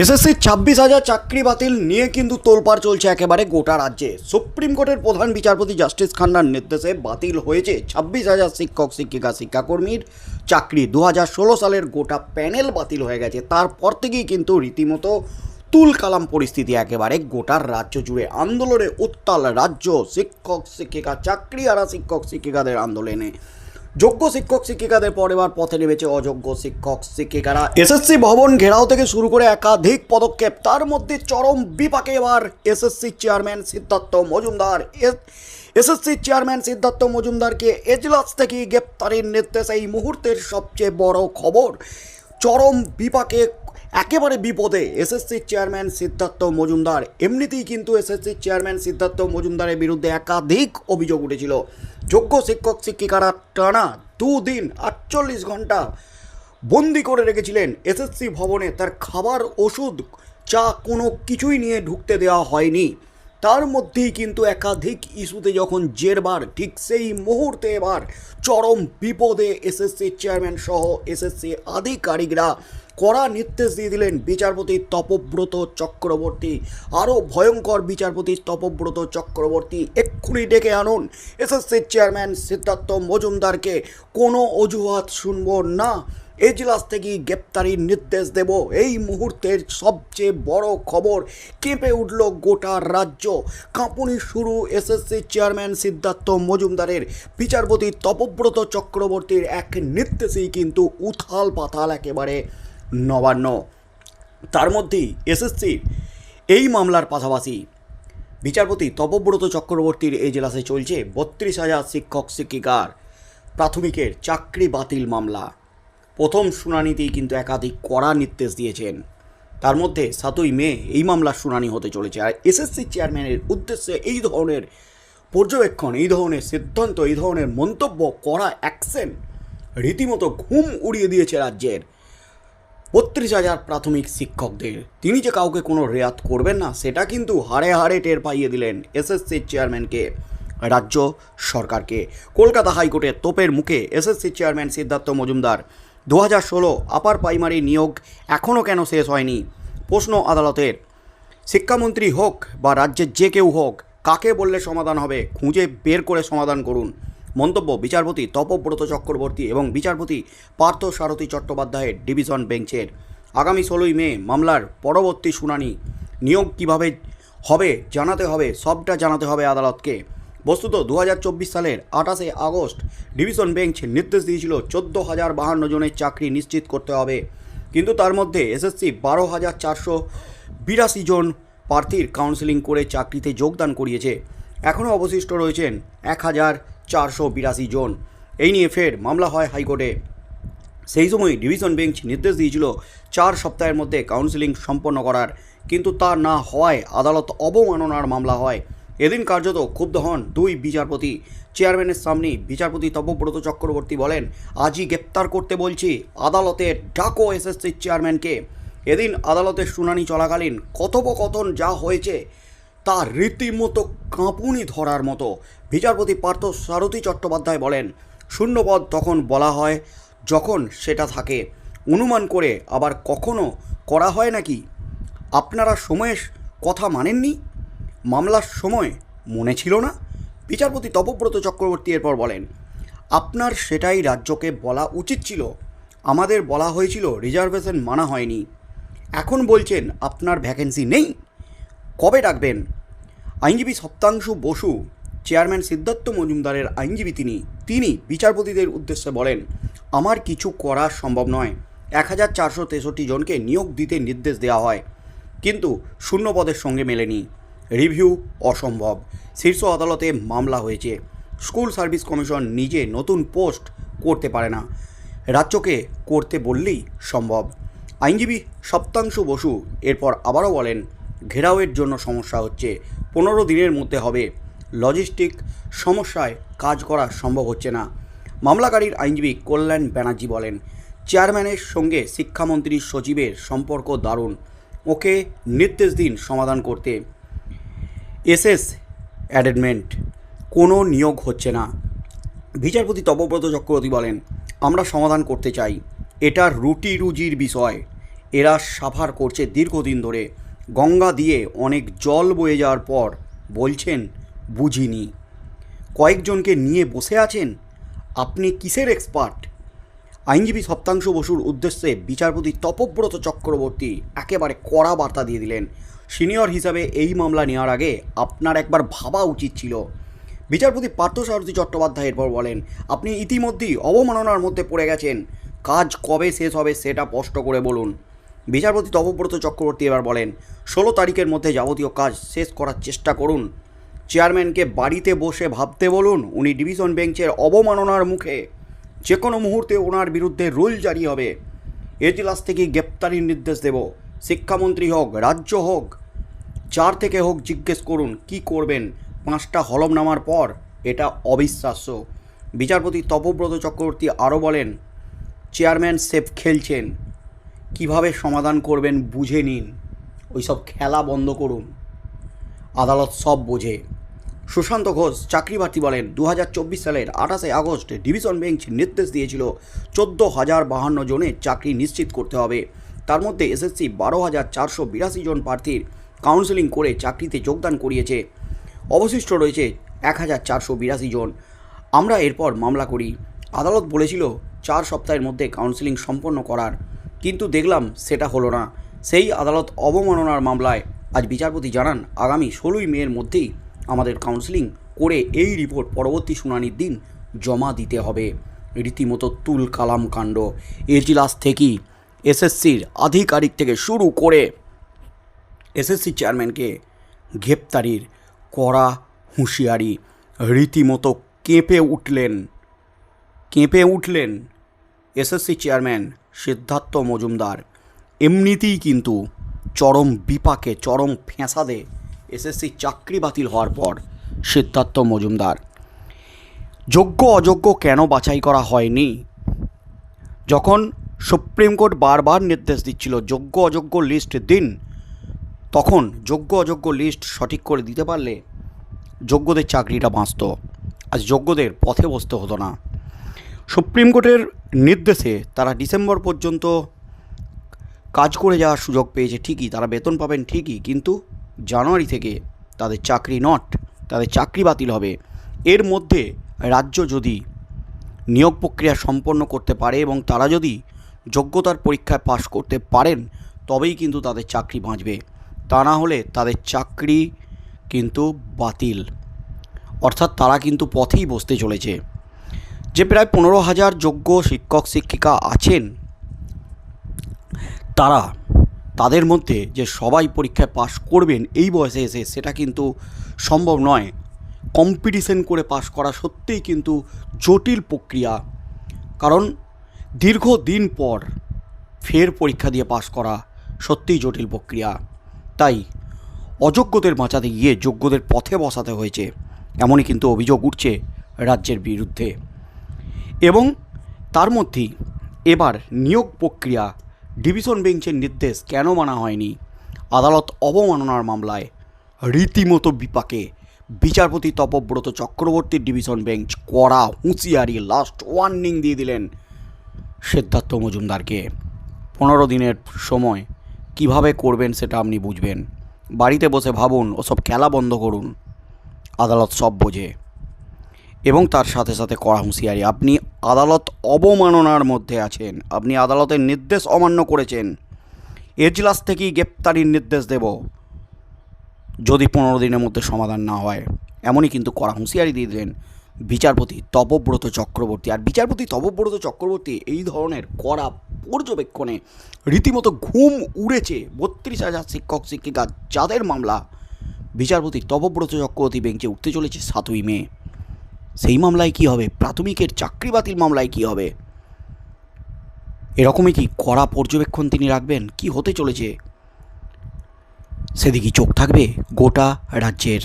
এসএসসির ছাব্বিশ হাজার চাকরি বাতিল নিয়ে কিন্তু তোলপাড় চলছে একেবারে গোটা রাজ্যে। সুপ্রিম কোর্টের প্রধান বিচারপতি জাস্টিস খান্নার নির্দেশে বাতিল হয়েছে ছাব্বিশ হাজার শিক্ষক, শিক্ষিকা, শিক্ষাকর্মীর চাকরি। দু হাজার ষোলো সালের গোটা প্যানেল বাতিল হয়ে গেছে। তারপর থেকেই কিন্তু রীতিমতো তুল কালাম পরিস্থিতি একেবারে গোটার রাজ্য জুড়ে। আন্দোলনে উত্তাল রাজ্য শিক্ষক, শিক্ষিকা চাকরি আরা শিক্ষক, শিক্ষিকাদের আন্দোলনে। যোগ্য শিক্ষক শিক্ষিকাদের পর এবার পথে নেমেছে অযোগ্য শিক্ষক শিক্ষিকারা। এসএসসি ভবন ঘেরাও থেকে শুরু করে একাধিক পদক্ষেপ, তার মধ্যে চরম বিপাকে এবার SSC chairman Siddhartha Majumdar. SSC chairman Siddhartha মজুমদারকে এজলাস থেকে গ্রেপ্তারের নির্দেশ, এই মুহূর্তের সবচেয়ে বড় খবর। চরম বিপাকে একেবারে বিপদে এসএসসি চেয়ারম্যান সিদ্ধার্থ মজুমদার। এমনিতেই কিন্তু এসএসসি চেয়ারম্যান সিদ্ধার্থ মজুমদারের বিরুদ্ধে একাধিক অভিযোগ উঠেছিল। যোগ্য শিক্ষক শিক্ষিকারা টানা দুদিন আটচল্লিশ ঘণ্টা বন্দি করে রেখেছিলেন এসএসসি ভবনে। তার খাবার, ওষুধ, চা কোনো কিছুই নিয়ে ঢুকতে দেওয়া হয়নি। তার মধ্যেই কিন্তু একাধিক ইস্যুতে যখন জেরবার ঠিক সেই মুহূর্তে এবার চরম বিপদে এসএসসি চেয়ারম্যান সহ এসএসসি আধিকারিকরা কড়া নির্দেশ দিয়ে দিলেন বিচারপতি তপব্রত চক্রবর্তী। আরও ভয়ঙ্কর বিচারপতি তপব্রত চক্রবর্তী এক্ষুনি ডেকে আনুন। এসএসসি চেয়ারম্যান সিদ্ধার্থ মজুমদারকে কোনো অজুহাত শুনব না। এজলাস থেকে গ্রেপ্তারির নির্দেশ দেব। এই মুহূর্তের সবচেয়ে বড় খবর, কেঁপে উঠল গোটা রাজ্য। কাঁপুনি শুরু এসএসসি চেয়ারম্যান সিদ্ধার্থ মজুমদারের। বিচারপতি তপব্রত চক্রবর্তীর এক নির্দেশেই কিন্তু উথাল পাতাল একেবারে। নবান্ন। তার মধ্যেই এসএসসির এই মামলার পাশাপাশি বিচারপতি তপব্রত চক্রবর্তীর এই জেলাসে চলছে বত্রিশ হাজার শিক্ষক শিক্ষিকার প্রাথমিকের চাকরি বাতিল মামলা। প্রথম শুনানিতেই কিন্তু একাধিক কড়া নির্দেশ দিয়েছেন। তার মধ্যে সাতই মে এই মামলার শুনানি হতে চলেছে। আর এসএসসি চেয়ারম্যানের উদ্দেশ্যে এই ধরনের পর্যবেক্ষণ, এই ধরনের সিদ্ধান্ত, এই ধরনের মন্তব্য, কড়া অ্যাকশন রীতিমতো ঘুম উড়িয়ে দিয়েছে রাজ্যের বত্রিশ হাজার প্রাথমিক শিক্ষকদের। তিনি যে কাউকে কোনো রেয়াত করবেন না, সেটা কিন্তু হাড়ে হাড়ে টের পাইয়ে দিলেন এসএসসি চেয়ারম্যানকে, রাজ্য সরকারকে। কলকাতা হাইকোর্টের তোপের মুখে এসএসসি চেয়ারম্যান সিদ্ধার্থ মজুমদার। দু হাজার ষোলো আপার প্রাইমারি নিয়োগ এখনও কেন শেষ হয়নি? প্রশ্ন আদালতের। শিক্ষামন্ত্রী হোক বা রাজ্যের যে কেউ হোক, কাকে বললে সমাধান হবে, খুঁজে বের করে সমাধান করুন। মন্তব্য বিচারপতি তপব্রত চক্রবর্তী এবং বিচারপতি পার্থ সারথী চট্টোপাধ্যায়ের ডিভিশন বেঞ্চের। আগামী ষোলোই মে মামলার পরবর্তী শুনানি। নিয়োগ কীভাবে হবে জানাতে হবে, সবটা জানাতে হবে আদালতকে। বস্তুত দু হাজার চব্বিশ সালের আঠাশে আগস্ট ডিভিশন বেঞ্চ নির্দেশ দিয়েছিল, চোদ্দ হাজার বাহান্ন জনের চাকরি নিশ্চিত করতে হবে। কিন্তু তার মধ্যে এসএসসি বারো হাজার চারশো বিরাশি জন প্রার্থীর কাউন্সেলিং করে চাকরিতে যোগদান করিয়েছে। এখনও অবশিষ্ট রয়েছেন এক হাজার চারশো বিরাশি জন। এই নিয়ে ফের মামলা হয় হাইকোর্টে। সেই সময় ডিভিশন বেঞ্চ নির্দেশ দিয়েছিল চার সপ্তাহের মধ্যে কাউন্সেলিং সম্পন্ন করার, কিন্তু তা না হওয়ায় আদালত অবমাননার মামলা হয়। এদিন কার্যত ক্ষুব্ধ হন দুই বিচারপতি। চেয়ারম্যানের সামনে বিচারপতি তপব্রত চক্রবর্তী বলেন, আজই গ্রেপ্তার করতে বলছি আদালতের ডাকো এসএসসির চেয়ারম্যানকে। এদিন আদালতের শুনানি চলাকালীন কথোপকথন যা হয়েছে তা রীতিমতো কাঁপুনি ধরার মতো। বিচারপতি পার্থ সারথী চট্টোপাধ্যায় বলেন, শূন্যপদ তখন বলা হয়, যখন সেটা থাকে। অনুমান করে আবার কখনো করা হয় নাকি? আপনারা সময়ের কথা মানেননি? মামলার সময় মনে ছিল না? বিচারপতি তপব্রত চক্রবর্তী এরপর বলেন, আপনার সেটাই রাজ্যকে বলা উচিত ছিল। আমাদের বলা হয়েছিল, রিজার্ভেশন মানা হয়নি। এখন বলছেন, আপনার ভ্যাকেন্সি নেই। কবে ডাকবেন? আইনজীবী সপ্তাংশু বসু, চেয়ারম্যান সিদ্ধার্থ মজুমদারের আইনজীবী তিনি তিনি বিচারপতিদের উদ্দেশ্যে বলেন, আমার কিছু করা সম্ভব নয়। এক হাজার চারশো তেষট্টি জনকে নিয়োগ দিতে নির্দেশ দেওয়া হয়। কিন্তু শূন্য পদের সঙ্গে মেলেনি। রিভিউ অসম্ভব। শীর্ষ আদালতে মামলা হয়েছে। স্কুল সার্ভিস কমিশন নিজে নতুন পোস্ট করতে পারে না। রাজ্যকে করতে বললেই সম্ভব। আইনজীবী সপ্তাংশু বসু এরপর আবারও বলেন ঘেরাওয়ের জন্য সমস্যা হচ্ছে। পনেরো দিনের মধ্যে হবে। লজিস্টিক সমস্যায় কাজ করা সম্ভব হচ্ছে না। মামলাকারীর আইনজীবী কল্যাণ ব্যানার্জি বলেন, চেয়ারম্যানের সঙ্গে শিক্ষামন্ত্রীর সচিবের সম্পর্ক দারুণ। ওকে নির্দেশ দিন সমাধান করতে। এসএস অ্যাডেডমেন্ট কোনো নিয়োগ হচ্ছে না। বিচারপতি তপব্রত চক্রবর্তী বলেন, আমরা সমাধান করতে চাই। এটা রুটি রুজির বিষয়। এরা সাফার করছে দীর্ঘদিন ধরে। গঙ্গা দিয়ে অনেক জল বয়ে যাওয়ার পর বলছেন, বুঝিনি। কয়েকজনকে নিয়ে বসে আছেন? আপনি কিসের এক্সপার্ট আইনজীবী সপ্তাংশ বসুর উদ্দেশ্যে বিচারপতি তপব্রত চক্রবর্তী একেবারে কড়া বার্তা দিয়ে দিলেন। সিনিয়র হিসাবে এই মামলা নেওয়ার আগে আপনার একবার ভাবা উচিত ছিল। বিচারপতি পার্থসারথী চট্টোপাধ্যায় এরপর বলেন, আপনি ইতিমধ্যেই অবমাননার মধ্যে পড়ে গেছেন। কাজ কবে শেষ হবে সেটা স্পষ্ট করে বলুন। বিচারপতি তপব্রত চক্রবর্তী এবার বলেন, ষোলো তারিখের মধ্যে যাবতীয় কাজ শেষ করার চেষ্টা করুন। চেয়ারম্যানকে বাড়িতে বসে ভাবতে বলুন, উনি ডিভিশন বেঞ্চের অবমাননার মুখে। যে কোনো মুহূর্তে ওনার বিরুদ্ধে রুল জারি হবে। এজলাস থেকে গ্রেপ্তারির নির্দেশ দেব। শিক্ষামন্ত্রী হোক, রাজ্য হোক চার থেকে হোক জিজ্ঞেস করুন, কি করবেন? পাঁচটা হলফনামার পর এটা অবিশ্বাস্য। বিচারপতি তপব্রত চক্রবর্তী আরও বলেন, চেয়ারম্যান সেফ খেলছেন। কীভাবে সমাধান করবেন বুঝে নিন। ওইসব খেলা বন্ধ করুন। আদালত সব বোঝে। সুশান্ত ঘোষ চাকরি প্রার্থী বলেন দু হাজার চব্বিশ সালের আঠাশে আগস্ট ডিভিশন বেঞ্চ নির্দেশ দিয়েছিল চোদ্দ হাজার বাহান্ন জনের চাকরি নিশ্চিত করতে হবে। তার মধ্যে এসএসসি বারো হাজার চারশো বিরাশি জন প্রার্থীর কাউন্সেলিং করে চাকরিতে যোগদান করিয়েছে। অবশিষ্ট রয়েছে এক হাজার চারশো বিরাশি জন। আমরা এরপর মামলা করি। আদালত বলেছিল, চার সপ্তাহের মধ্যে কাউন্সেলিং সম্পন্ন করার কিন্তু দেখলাম সেটা হলো না। সেই আদালত অবমাননার মামলায় আজ বিচারপতি জানান, আগামী ষোলোই মের মধ্যেই আমাদের কাউন্সেলিং করে এই রিপোর্ট পরবর্তী শুনানির দিন জমা দিতে হবে। রীতিমতো তুল কালাম কাণ্ড। এজলাস থেকেই এসএসসির আধিকারিক থেকে শুরু করে এসএসসি চেয়ারম্যানকে গ্রেপ্তারির কড়া হুঁশিয়ারি। রীতিমতো কেঁপে উঠলেন কেঁপে উঠলেন এসএসসি চেয়ারম্যান সিদ্ধার্থ মজুমদার। এমনিতেই কিন্তু চরম বিপাকে, চরম ফ্যাঁসাদে এসএসসি চাকরি বাতিল হওয়ার পর সিদ্ধার্থ মজুমদার। যোগ্য, অযোগ্য কেন বাছাই করা হয়নি? যখন সুপ্রিম কোর্ট বারবার নির্দেশ দিচ্ছিল, যোগ্য, অযোগ্য লিস্ট দিন, তখন যোগ্য, অযোগ্য লিস্ট সঠিক করে দিতে পারলে যোগ্যদের চাকরিটা বাঁচত। আজ যোগ্যদের পথে বসতে হতো না। সুপ্রিম কোর্টের নির্দেশে তারা ডিসেম্বর পর্যন্ত কাজ করে যাওয়ার সুযোগ পেয়েছে। ঠিকই, তারা বেতন পাবেন ঠিকই, কিন্তু জানুয়ারি থেকে তাদের চাকরি নট তাদের চাকরি বাতিল হবে। এর মধ্যে রাজ্য যদি নিয়োগ প্রক্রিয়া সম্পন্ন করতে পারে এবং তারা যদি যোগ্যতার পরীক্ষায় পাশ করতে পারেন, তবেই কিন্তু তাদের চাকরি বাঁচবে। তা না হলে তাদের চাকরি কিন্তু বাতিল। অর্থাৎ তারা কিন্তু পথেই বসতে চলেছে। যে প্রায় পনেরো হাজার যোগ্য শিক্ষক, শিক্ষিকা আছেন, তারা তাদের মধ্যে যে সবাই পরীক্ষায় পাশ করবেন এই বয়সে এসে সেটা কিন্তু সম্ভব নয়। কম্পিটিশন করে পাশ করা সত্যিই কিন্তু জটিল প্রক্রিয়া। কারণ দীর্ঘদিন পর ফের পরীক্ষা দিয়ে পাশ করা সত্যিই জটিল প্রক্রিয়া। তাই অযোগ্যদের বাঁচাতে গিয়ে যোগ্যদের পথে বসাতে হয়েছে, এমনই কিন্তু অভিযোগ উঠছে রাজ্যের বিরুদ্ধে। এবং তার মধ্যেই এবার নিয়োগ প্রক্রিয়া ডিভিশন বেঞ্চের নির্দেশ কেন মানা হয়নি? আদালত অবমাননার মামলায় রীতিমতো বিপাকে। বিচারপতি তপব্রত চক্রবর্তীর ডিভিশন বেঞ্চ কড়া হুঁশিয়ারি লাস্ট ওয়ার্নিং দিয়ে দিলেন সিদ্ধার্থ মজুমদারকে। পনেরো দিনের সময় কীভাবে করবেন সেটা আপনি বুঝবেন। বাড়িতে বসে ভাবুন, ওসব খেলা বন্ধ করুন। আদালত সব বোঝে। এবং তার সাথে সাথে কড়া হুঁশিয়ারি। আপনি আদালত অবমাননার মধ্যে আছেন। আপনি আদালতের নির্দেশ অমান্য করেছেন। এজলাস থেকেই গ্রেপ্তারির নির্দেশ দেব। যদি পনেরো দিনের মধ্যে সমাধান না হয়। এমনই কিন্তু কড়া হুঁশিয়ারি দিয়ে দিলেন বিচারপতি তপব্রত চক্রবর্তী। আর বিচারপতি তপব্রত চক্রবর্তী এই ধরনের কড়া পর্যবেক্ষণে রীতিমতো ঘুম উড়েছে। বত্রিশ হাজার শিক্ষক, শিক্ষিকা, যাদের মামলা। বিচারপতি তপব্রত চক্রবর্তী বেঞ্চে উঠতে চলেছে সাতই মে। সেই মামলায় কি হবে? প্রাথমিকের চাকরি বাতিল মামলায় কি হবে? এরকমই কি কড়া পর্যবেক্ষণ তিনি রাখবেন? কি হতে চলেছে? সেদিকে চোখ থাকবে গোটা রাজ্যের